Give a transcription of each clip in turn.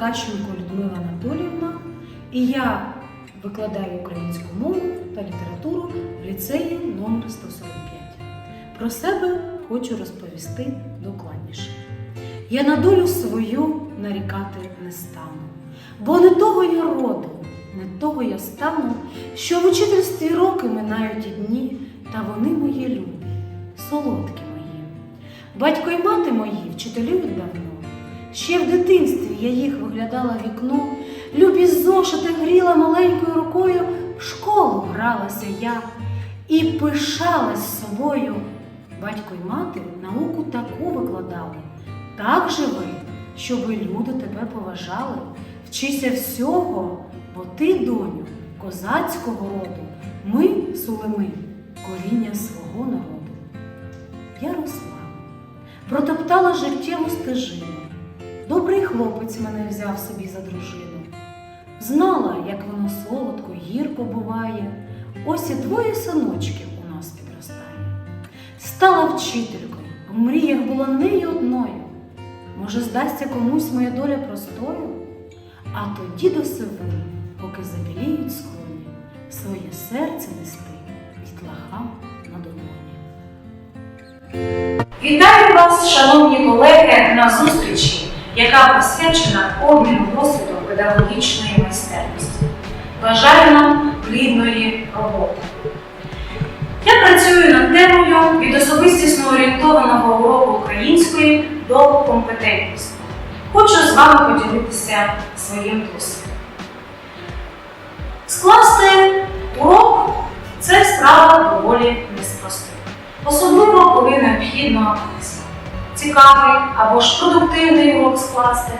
Ткаченко Людмила Анатоліївна, і я викладаю українську мову та літературу в ліцеї номер 145. Про себе хочу розповісти докладніше. Я на долю свою нарікати не стану, бо не того я роду, не того я стану, що в учительстві роки минають і дні, та вони мої любі, солодкі мої. Батько й мати мої вчителюють давно. Ще в дитинстві я їх виглядала в вікно, любі зошити гріла маленькою рукою, в школу гралася я і пишалась собою. Батько й мати науку таку викладали. Так живи, щоби люди тебе поважали. Вчися всього, бо ти, доню, козацького роду, ми, сулими, коріння свого народу. Я росла, протоптала життєву стежину. Добрий хлопець мене взяв собі за дружину. Знала, як воно солодко, гірко буває. Ось і двоє синочків у нас підростає. Стала вчителькою, в мріях була не й одною. Може, здасться комусь моя доля простою, а тоді до сивини, поки забіліють склоні, своє серце нести дітлахам на долоні. Вітаю вас, шановні колеги, на зустрічі, яка присвячена обміну досвіду педагогічної майстерності. Бажаю нам плідної роботи. Я працюю над темою від особистісно орієнтованого уроку української до компетентності. Хочу з вами поділитися своїм досвідом. Скласти урок це справа доволі неспроста. Особливо коли необхідно цікавий або ж продуктивний урок скласти.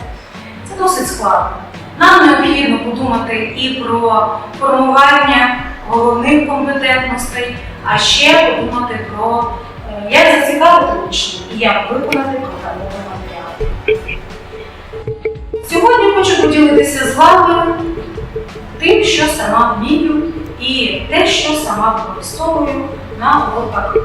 Це досить складно. Нам необхідно подумати і про формування головних компетентностей, а ще подумати про е, як зацікавити учнів і як виконати програмовий матеріал. Сьогодні хочу поділитися з вами тим, що сама вмію, і те, що сама використовую на уроках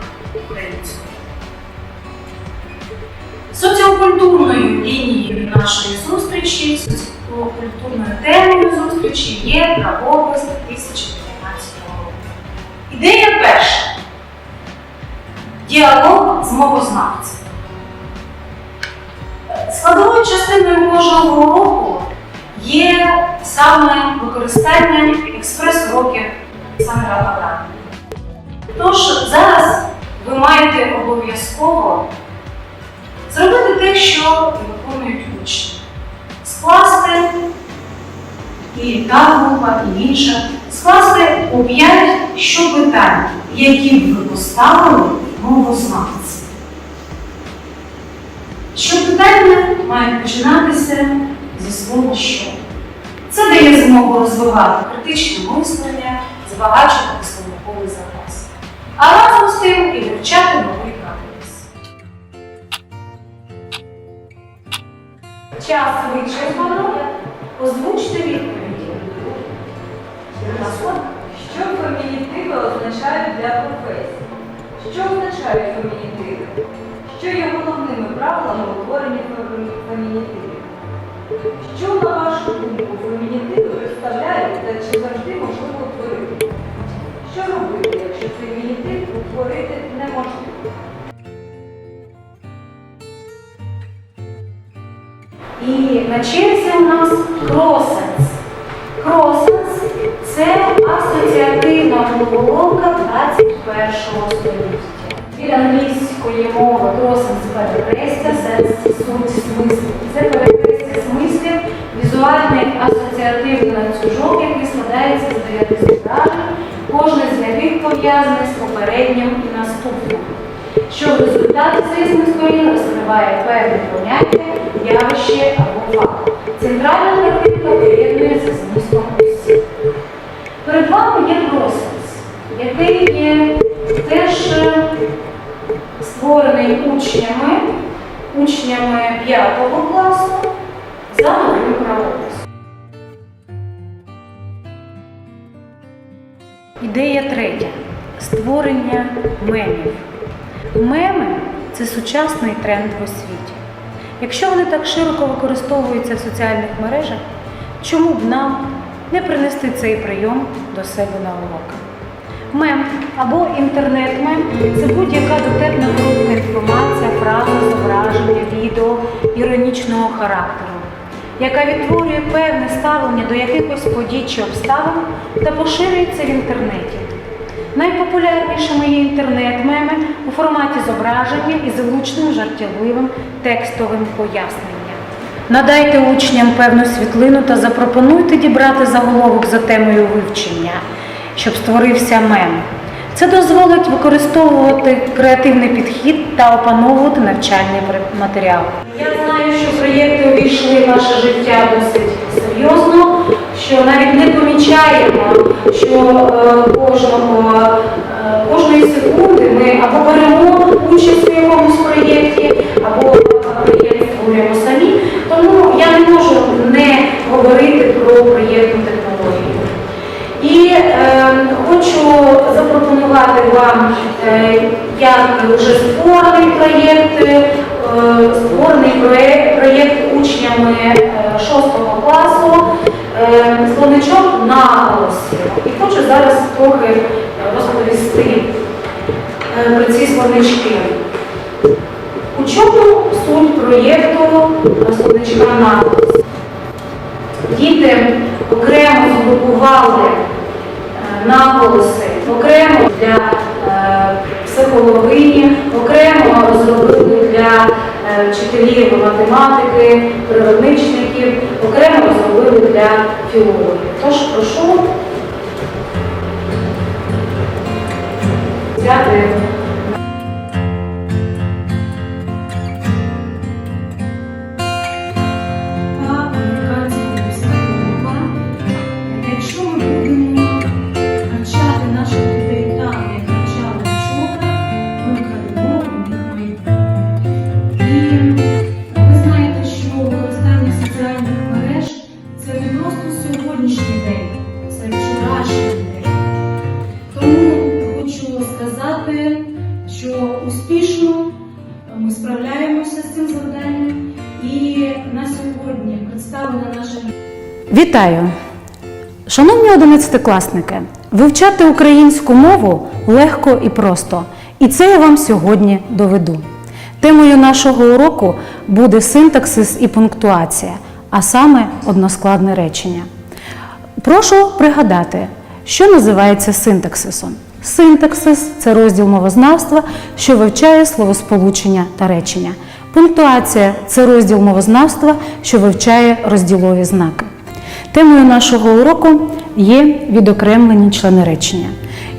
Соціокультурною лінією нашої зустрічі, соціокультурною темою зустрічі є правопис 2015 року. Ідея перша. Діалог з мовознавцем. Складовою частиною кожного уроку є саме використання експрес-уроків Олександра Адамова. Тож зараз ви маєте обов'язково те, що виконують учні. Скласти і та група, і інша, скласти у п'ять щопитань, які б ви поставили мовознавці. Щопитання має починатися зі слова що. Це дає змогу розвивати критичне мислення, збагачувати словниковий запас, а разом з тим і вивчати новий Час вичерпано. Озвучте відповіді. Що фемінітиви означають для професії? Що означають фемінітиви? Що є головними правилами утворення фем- фемінітивів? Що, на черзі у нас кросенс. Кросенс це асоціативна головоломка 21 століття. Від англійської мови кросенс перехрестя, сенс, суть, смисл. Це перехрестя смислів, візуальний асоціативний ланцюжок, який складається з дев'яти зображень, кожне з яких пов'язане з попереднім і наступним що в результаті цих сторін розкриває певне поняття, явище або факт. Центральна картинка поєднується з змістом усіх. Перед вами є просенс, який є теж е, створений учнями, учнями 5 класу за новим правописом. Ідея третя створення мемів. Меми це сучасний тренд в освіті. Якщо вони так широко використовуються в соціальних мережах, чому б нам не принести цей прийом до себе на урок? Мем або інтернет-мем це будь-яка дотепна коротка інформація, фраза, зображення, відео іронічного характеру, яка відтворює певне ставлення до якихось подій чи обставин та поширюється в інтернеті. Найпопулярнішими є інтернет-меми у форматі зображення із влучним жартівливим текстовим поясненням. Надайте учням певну світлину та запропонуйте дібрати заголовок за темою вивчення, щоб створився мем. Це дозволить використовувати креативний підхід та опановувати навчальний матеріал. Я знаю, що проєкти увійшли в наше життя досить серйозно, що навіть не помічаємо, що е, кожного, е, кожної секунди ми або беремо участь у якомусь проєкті, або проєкт створюємо самі. Тому я не можу не говорити про проєктну технологію. І е, хочу запропонувати вам е, як вже створений проєкт, е, створений проєкт, проєкт учнями е, 6 класу е, словничок на голосі. І хочу зараз трохи е, розповісти е, про ці словнички. У чому суть проєкту е, словничка на? Діти окремо згрупували е, наголоси, окремо для е, психологині, окремо розробили для е, вчителів математики, природничників, окремо розробили для філологів. Тож прошу взяти Вітаю! Шановні одинадцятикласники, вивчати українську мову легко і просто. І це я вам сьогодні доведу. Темою нашого уроку буде синтаксис і пунктуація, а саме односкладне речення. Прошу пригадати, що називається синтаксисом. Синтаксис це розділ мовознавства, що вивчає словосполучення та речення. Пунктуація це розділ мовознавства, що вивчає розділові знаки. Темою нашого уроку є відокремлені члени речення.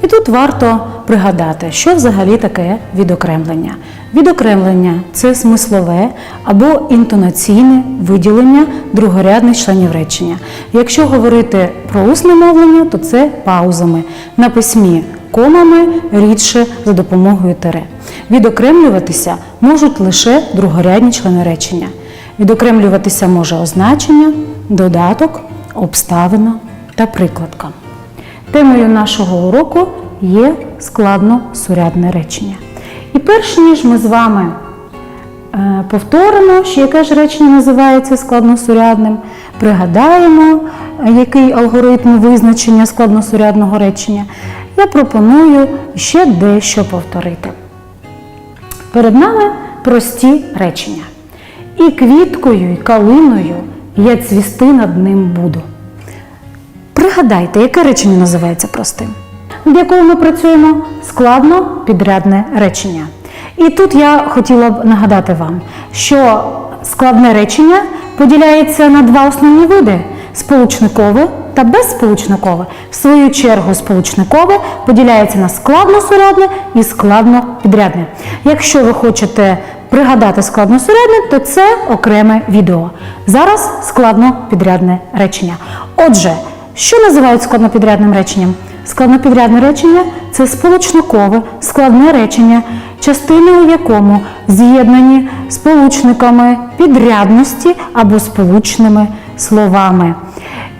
І тут варто пригадати, що взагалі таке відокремлення. Відокремлення це смислове або інтонаційне виділення другорядних членів речення. Якщо говорити про усне мовлення, то це паузами. На письмі комами рідше за допомогою тире. Відокремлюватися можуть лише другорядні члени речення. Відокремлюватися може означення, додаток, обставина та прикладка. Темою нашого уроку є складно-сурядне речення. І перш ніж ми з вами е, повторимо, що яке ж речення називається складносурядним, пригадаємо, який алгоритм визначення складносурядного речення, я пропоную ще дещо повторити. Перед нами прості речення. І квіткою, і калиною я цвісти над ним буду. Пригадайте, яке речення називається простим? Над якого ми працюємо складно підрядне речення. І тут я хотіла б нагадати вам, що складне речення поділяється на два основні види: сполучникове та безсполучникове. В свою чергу, сполучникове поділяється на складносурядне і складнопідрядне. Якщо ви хочете пригадати складносурядне, то це окреме відео. Зараз складнопідрядне речення. Отже, що називають складнопідрядним реченням? Складнопідрядне речення це сполучникове складне речення, частини у якому з'єднані сполучниками підрядності або сполучними словами.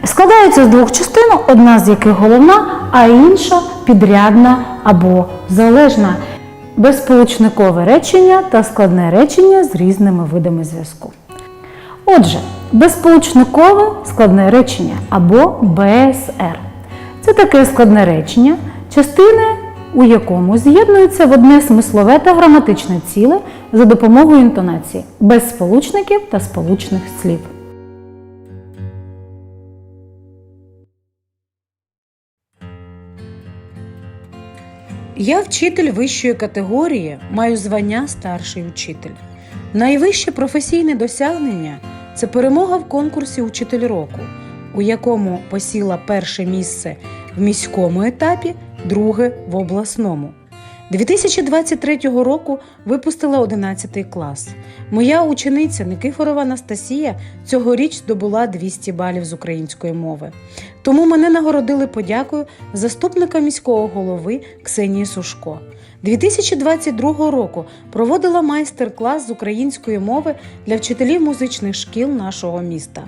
Складаються з двох частин, одна з яких головна, а інша підрядна або залежна. безсполучникове речення та складне речення з різними видами зв'язку. Отже, безсполучникове складне речення або БСР. Це таке складне речення, частини у якому з'єднуються в одне смислове та граматичне ціле за допомогою інтонації, без сполучників та сполучних слів. Я вчитель вищої категорії, маю звання старший учитель. Найвище професійне досягнення це перемога в конкурсі Учитель року, у якому посіла перше місце в міському етапі, друге в обласному. 2023 року випустила 11 клас. Моя учениця Никифорова Анастасія цьогоріч здобула 200 балів з української мови. Тому мене нагородили подякою заступника міського голови Ксенії Сушко. 2022 року проводила майстер-клас з української мови для вчителів музичних шкіл нашого міста.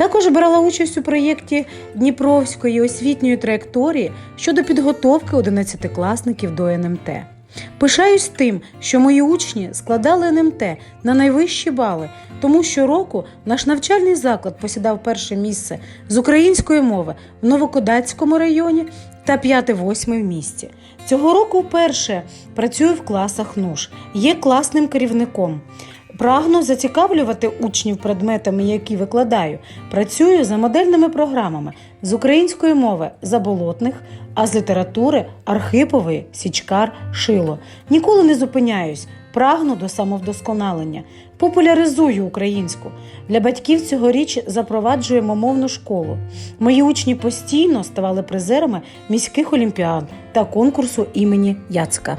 Також брала участь у проєкті Дніпровської освітньої траєкторії щодо підготовки 11-класників до НМТ. Пишаюсь тим, що мої учні складали НМТ на найвищі бали, тому щороку наш навчальний заклад посідав перше місце з української мови в Новокодацькому районі та 5-8 в місті. Цього року вперше працюю в класах НУШ, є класним керівником. Прагну зацікавлювати учнів предметами, які викладаю. Працюю за модельними програмами з української мови заболотних, а з літератури Архипової, Січкар, Шило. Ніколи не зупиняюсь, прагну до самовдосконалення, популяризую українську. Для батьків цьогоріч запроваджуємо мовну школу. Мої учні постійно ставали призерами міських олімпіад та конкурсу імені Яцка.